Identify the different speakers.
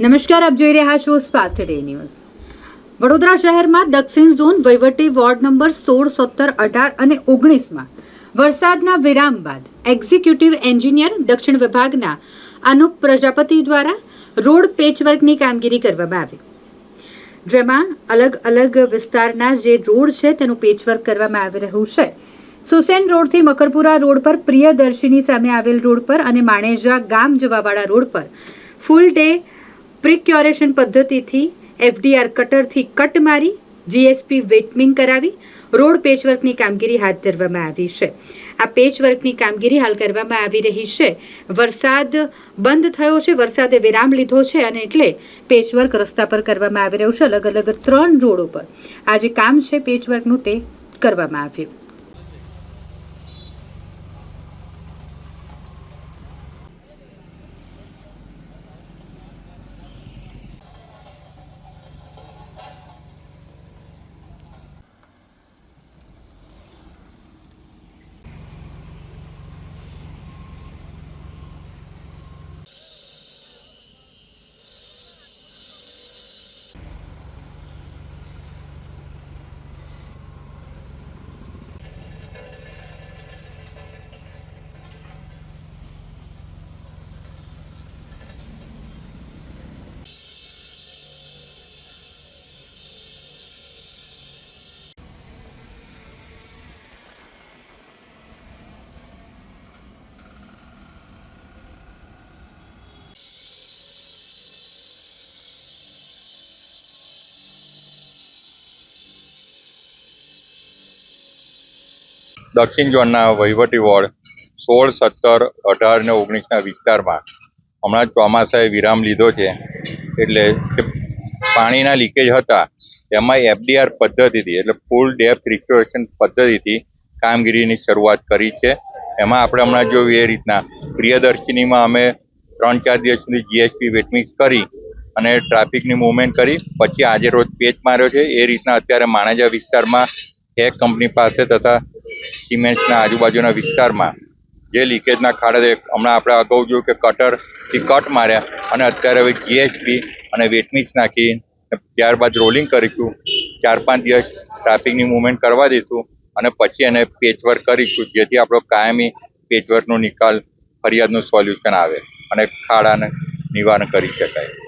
Speaker 1: નમસ્કાર, આપ જોઈ રહ્યા છો સ્પાર્ક ટુડે ન્યૂઝ. વડોદરા શહેરમાં દક્ષિણ ઝોન વહીવટી વોર્ડ નંબર સોળ, સત્તર, અઢાર અને ઓગણીસમાં વરસાદના વિરામ બાદ એક્ઝિક્યુટિવ એન્જિનિયર દક્ષિણ વિભાગના અનુપ પ્રજાપતિ દ્વારા રોડ પેચવર્કની કામગીરી કરવામાં આવી. જેમાં અલગ અલગ વિસ્તારના જે રોડ છે તેનું પેચવર્ક કરવામાં આવી રહ્યું છે. સુસેન રોડથી મકરપુરા રોડ પર પ્રિયદર્શિની સામે આવેલ રોડ પર અને માણેજા ગામ જવાવાળા રોડ પર ફૂલ ડે પ્રિક્યોરેશન પદ્ધતિથી એફડીઆર કટરથી કટ મારી જીએસપી વેટમિંગ કરાવી રોડ પેચવર્કની કામગીરી હાથ ધરવામાં આવી છે. આ પેચવર્કની કામગીરી હાલ કરવામાં આવી રહી છે. વરસાદ બંધ થયો છે, વરસાદે વિરામ લીધો છે અને એટલે પેચવર્ક રસ્તા પર કરવામાં આવી રહ્યું છે અલગ અલગ ત્રણ રોડ ઉપર આ જે કામ છે પેચવર્કનું તે કરવામાં આવ્યું.
Speaker 2: દક્ષિણ ઝોનના વહીવટી વોર્ડ સોળ, સત્તર, અઢાર ને ઓગણીસના વિસ્તારમાં હમણાં ચોમાસાએ વિરામ લીધો છે. એટલે પાણીના લીકેજ હતા એમાં એફડીઆર પદ્ધતિથી, એટલે ફૂલ ડેપ્થ રિસ્ટોરેશન પદ્ધતિથી કામગીરીની શરૂઆત કરી છે. એમાં આપણે હમણાં જોયું એ રીતના. પ્રિયદર્શિનીમાં અમે ત્રણ ચાર દિવસ સુધી જીએસપી વેટમિક્સ કરી અને ટ્રાફિકની મૂવમેન્ટ કરી. પછી આજે રોજ પેચ માર્યો છે. એ રીતના અત્યારે માણાજા વિસ્તારમાં એક કંપની પાસે તથા સિમેન્ટ્સના આજુબાજુના વિસ્તારમાં જે લીકેજના ખાડા હમણાં આપણે અગાઉ જોયું કે કટરથી કટ માર્યા અને અત્યારે હવે જીએસપી અને વેટમિક્સ નાખી ત્યારબાદ રોલિંગ કરીશું. ચાર પાંચ દિવસ ટ્રાફિકની મુવમેન્ટ કરવા દઈશું અને પછી એને પેચવર્ક કરીશું, જેથી આપણો કાયમી પેચવર્કનો નિકાલ, ફરિયાદનું સોલ્યુશન આવે અને ખાડાને નિવારણ કરી શકાય.